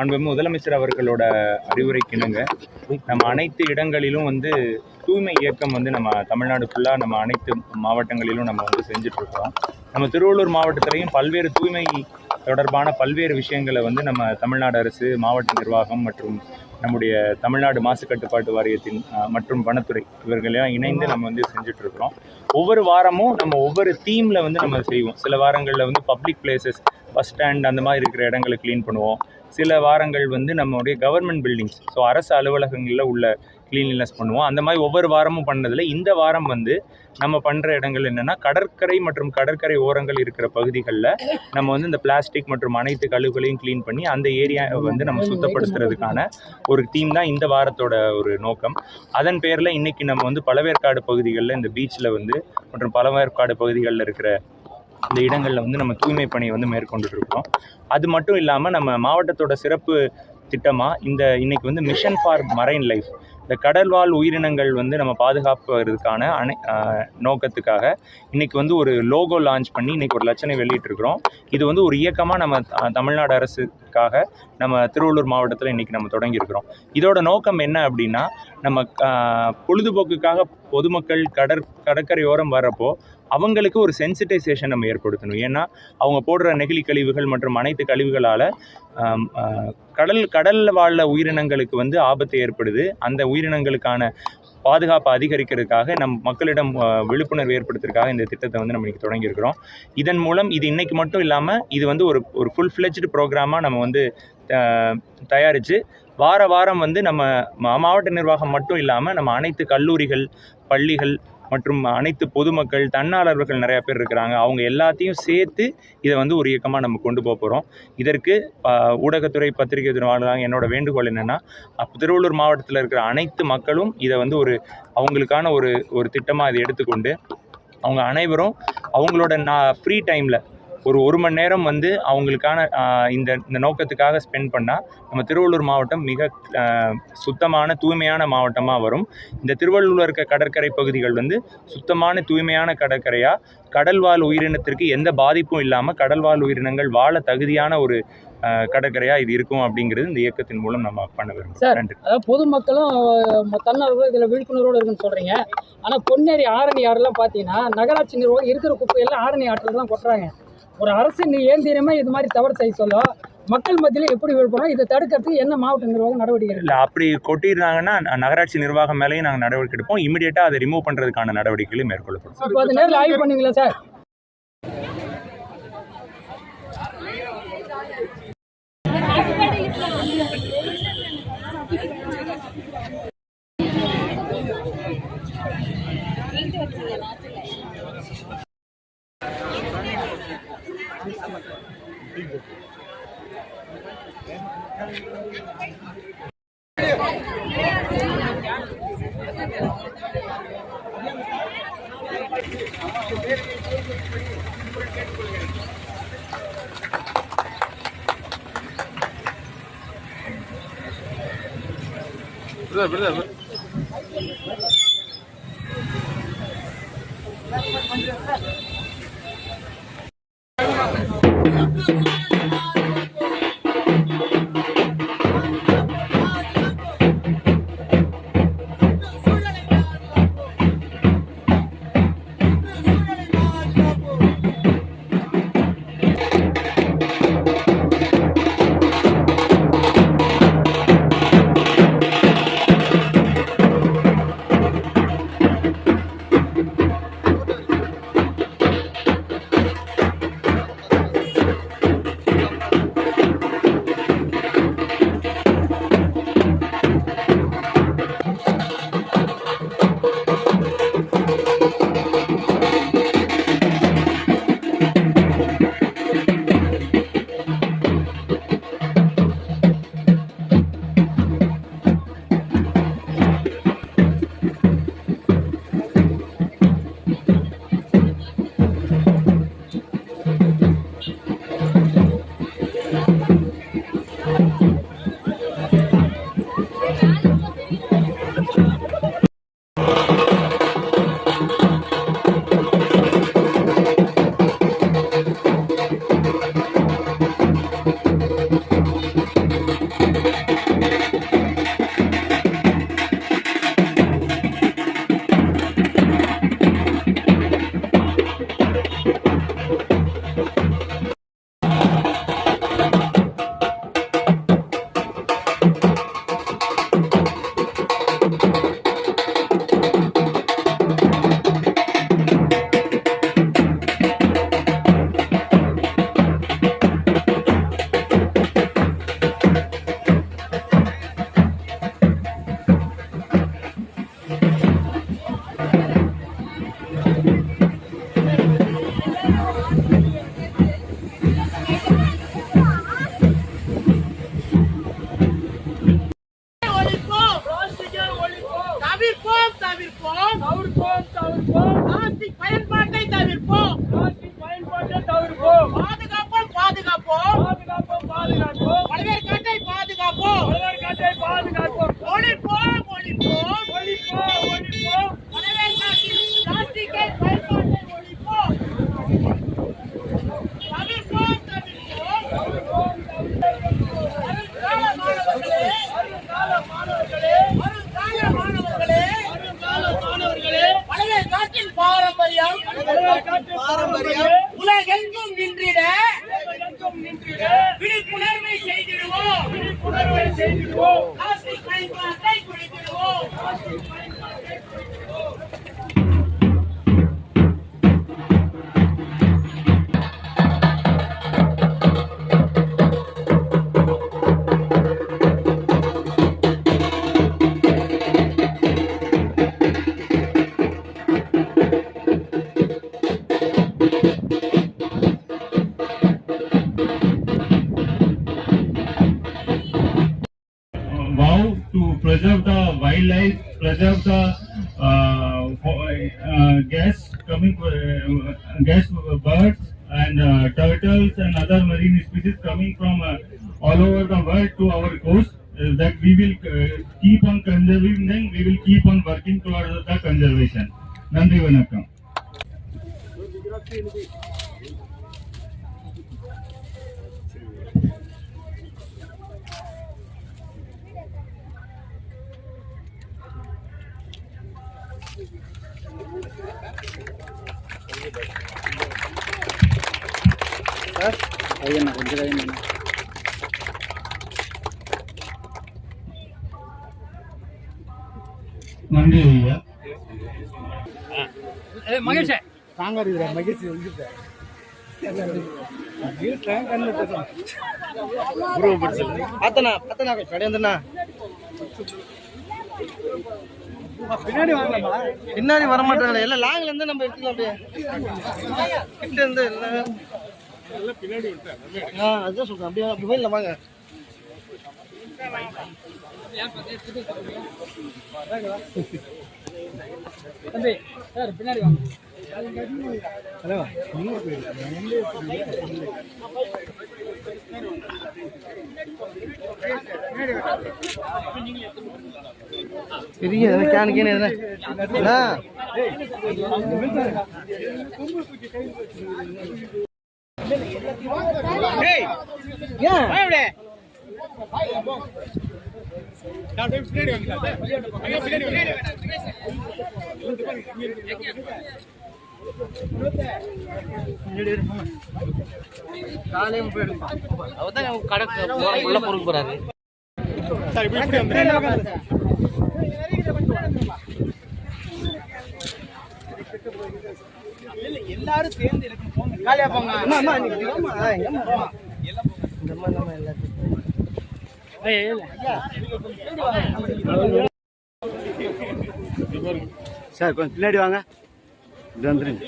மாண்பு முதலமைச்சர் அவர்களோட அறிவுரைக்கிணங்க. நம்ம அனைத்து இடங்களிலும் வந்து தூய்மை இயக்கம் வந்து நம்ம தமிழ்நாடு ஃபுல்லாக நம்ம அனைத்து மாவட்டங்களிலும் நம்ம வந்து செஞ்சிட்ருக்கோம். நம்ம திருவள்ளூர் மாவட்டத்திலையும் பல்வேறு தூய்மை தொடர்பான பல்வேறு விஷயங்களை வந்து நம்ம தமிழ்நாடு அரசு மாவட்ட நிர்வாகம் மற்றும் நம்முடைய தமிழ்நாடு மாசு கட்டுப்பாட்டு வாரியத்தின் மற்றும் வனத்துறை இவர்களெல்லாம் இணைந்து நம்ம வந்து செஞ்சிட்ருக்கிறோம். ஒவ்வொரு வாரமும் நம்ம ஒவ்வொரு தீமில் வந்து நம்ம செய்வோம். சில வாரங்களில் வந்து பப்ளிக் பிளேசஸ் பஸ் ஸ்டாண்ட் அந்த மாதிரி இருக்கிற இடங்களை க்ளீன் பண்ணுவோம். சில வாரங்கள் வந்து நம்மளுடைய கவர்மெண்ட் பில்டிங்ஸ் ஸோ அரசு அலுவலகங்களில் உள்ள க்ளீன்லினஸ் பண்ணுவோம். அந்த மாதிரி ஒவ்வொரு வாரமும் பண்ணதில் இந்த வாரம் வந்து நம்ம பண்ணுற இடங்கள் என்னென்னா கடற்கரை மற்றும் கடற்கரை ஓரங்கள் இருக்கிற பகுதிகளில் நம்ம வந்து இந்த பிளாஸ்டிக் மற்றும் அனைத்து கழிவுகளையும் க்ளீன் பண்ணி அந்த ஏரியாவை வந்து நம்ம சுத்தப்படுத்துறதுக்கான ஒரு தீம் தான் இந்த வாரத்தோட ஒரு நோக்கம். அதன் பேரில் இன்றைக்கி நம்ம வந்து பழவேற்காடு பகுதிகளில் இந்த பீச்சில் வந்து மற்றும் பழவேற்காடு பகுதிகளில் இருக்கிற இந்த இடங்களில் வந்து நம்ம தூய்மை பணியை வந்து மேற்கொண்டுட்டு இருக்கோம் அது மட்டும் இல்லாமல் நம்ம மாவட்டத்தோட சிறப்பு திட்டமாக இந்த இன்றைக்கி வந்து மிஷன் ஃபார் மரைன் லைஃப் இந்த கடல்வாழ் உயிரினங்கள் வந்து நம்ம பாதுகாப்புறதுக்கான அனை நோக்கத்துக்காக இன்றைக்கி வந்து ஒரு லோகோ லான்ச் பண்ணி இன்றைக்கி ஒரு லட்சணை வெளியிட்டிருக்கிறோம். இது வந்து ஒரு இயக்கமாக நம்ம தமிழ்நாடு அரசுக்காக நம்ம திருவள்ளூர் மாவட்டத்தில் இன்றைக்கி நம்ம தொடங்கியிருக்கிறோம். இதோட நோக்கம் என்ன அப்படின்னா நம்ம பொழுதுபோக்குக்காக பொதுமக்கள் கடற் கடற்கரையோரம் வர்றப்போ அவங்களுக்கு ஒரு சென்சிட்டைசேஷன் நம்ம ஏற்படுத்தணும். ஏன்னா அவங்க போடுற நெகிழி கழிவுகள் மற்றும் அனைத்து கழிவுகளால் கடல் கடலில் வாழ உயிரினங்களுக்கு வந்து ஆபத்து ஏற்படுது. அந்த உயிரினங்களுக்கான பாதுகாப்பை அதிகரிக்கிறதுக்காக நம் மக்களிடம் விழிப்புணர்வு ஏற்படுத்துறதுக்காக இந்த திட்டத்தை வந்து நம்ம தொடங்கியிருக்கிறோம். இதன் மூலம் இது இன்னைக்கு மட்டும் இல்லாமல் இது வந்து ஒரு ஒரு ஃபுல் ஃப்ளெஜ்டு ப்ரோக்ராமாக நம்ம வந்து தயாரித்து வார வாரம் வந்து நம்ம மா- மாவட்ட நிர்வாகம் மட்டும் இல்லாமல் நம்ம அனைத்து கல்லூரிகள் பள்ளிகள் மற்றும் அனைத்து பொதுமக்கள் தன்னாளர்கள் நிறையா பேர் இருக்கிறாங்க. அவங்க எல்லாத்தையும் சேர்த்து இதை வந்து ஒரு இயக்கமாக நம்ம கொண்டு போக போகிறோம் இதற்கு ஊடகத்துறை பத்திரிகை துறை வாழ்ந்தாங்க என்னோட வேண்டுகோள் என்னென்னா திருவள்ளூர் மாவட்டத்தில் இருக்கிற அனைத்து மக்களும் இதை வந்து ஒரு அவங்களுக்கான ஒரு ஒரு திட்டமாக இதை எடுத்துக்கொண்டு அவங்க அனைவரும் அவங்களோட நான் ஃப்ரீ டைமில் ஒரு ஒரு மணி நேரம் வந்து அவங்களுக்கான இந்த இந்த நோக்கத்துக்காக ஸ்பெண்ட் பண்ணால் நம்ம திருவள்ளூர் மாவட்டம் மிக சுத்தமான தூய்மையான மாவட்டமாக வரும். இந்த திருவள்ளூரில் இருக்க கடற்கரை பகுதிகள் வந்து சுத்தமான தூய்மையான கடற்கரையாக கடல்வாழ் உயிரினத்திற்கு எந்த பாதிப்பும் இல்லாமல் கடல்வாழ் உயிரினங்கள் வாழ தகுதியான ஒரு ஆஹ், கடற்கரையா இது இருக்கும் அப்படிங்கிறது இந்த இயக்கத்தின் மூலம் நம்ம பண்ண விரும்புகிறோம் சார். நன்றி. அதாவது பொதுமக்களும் அஹ், தன்னார்வலர்களும் இதில் விழிப்புணர்வோடு இருக்குன்னு சொல்கிறீங்க ஆனால் பொன்னேரி ஆரணி ஆறுலாம் பார்த்தீங்கன்னா நகராட்சி நிர்வாகம் இருக்கிற குப்பையெல்லாம் ஆரணி ஆற்றில் தான் கொட்டுறாங்க. ஒரு அரசு நீ ஏந்திரமே இது மாதிரி தவறு செய்ய சொல்ல மக்கள் மத்தியில் எப்படி விழுப்பணும் இதை தடுக்கிறதுக்கு என்ன மாவட்ட நிர்வாகம் நடவடிக்கை இல்லை அப்படி கொட்டிடுறாங்கன்னா நகராட்சி நிர்வாகம் மேலேயும் நாங்கள் நடவடிக்கை எடுப்போம். இமீடியட்டாக அதை ரிமூவ் பண்ணுறதுக்கான நடவடிக்கைகளும் மேற்கொள்ளப்படும். இப்போ அது நேரில் ஆய்வு பண்ணுவீங்களா sir? Brother brother Preserve the wildlife, preserve the uh, uh, guests coming, uh, guest birds and uh, turtles and other marine species coming from uh, all over the world to our coast. Uh, that we will uh, keep on conserving them. We will keep on working towards the conservation. நன்றி வணக்கம் நன்றி ஐயா. மகேஷ். அத்தனா அத்தனா கடையந்தனா பின்னாடி வர மாட்டாங்களே எல்லாம் லாங்ல இருந்து நம்ம எடுத்துக்கலாம் அப்படியே. கிட்ட இருந்து ஆ அதுதான் சொல்றேன். அப்படியே அப்படி போயிடலாம் வாங்க. தம்பி சார் பின்னாடி வாங்க. பெரிய எதனா காலையும் போயிடும் அவர்தான் கடை உள்ள பொறுக்க போறாரு. எல்லாரும் சேர்ந்து காலியா போங்க. அம்மா அம்மா நீங்க அம்மா. எங்கம்மா அம்மா. இந்த அம்மா நம்ம எல்லாத்தையும் சார் கொஞ்சம் பின்னாடி வாங்க. இது வந்துருங்க.